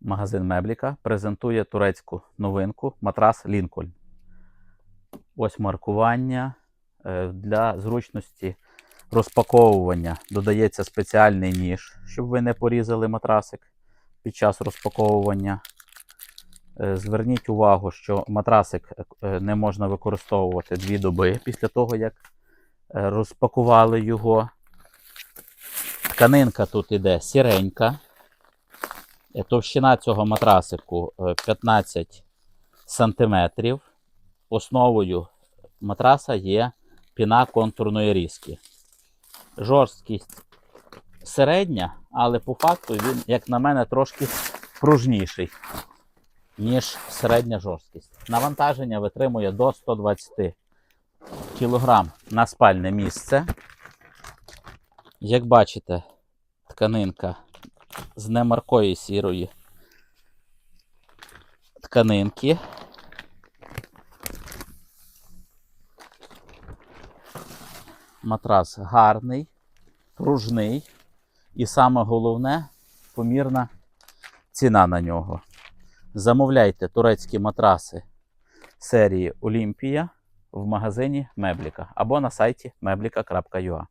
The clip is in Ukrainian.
Магазин Мебліка презентує турецьку новинку матрас Лінкольн. Ось маркування Е, для зручності розпаковування. Додається спеціальний ніж, щоб ви не порізали матрасик під час розпаковування. Е, Зверніть увагу, що матрасик е, не можна використовувати дві доби після того, як розпакували його. Тканинка тут іде сіренька. Е, Товщина цього матрасику е, 15 см. Основою матраса є піна контурної різки. Жорсткість середня, але по факту він, як на мене, трошки пружніший, ніж середня жорсткість. Навантаження витримує до 120 кг на спальне місце. Як бачите, тканинка з немаркої сірої тканинки. Матрас гарний, пружний і саме головне помірна ціна на нього. Замовляйте турецькі матраси серії Олімпія в магазині Мебліка або на сайті meblika.ua.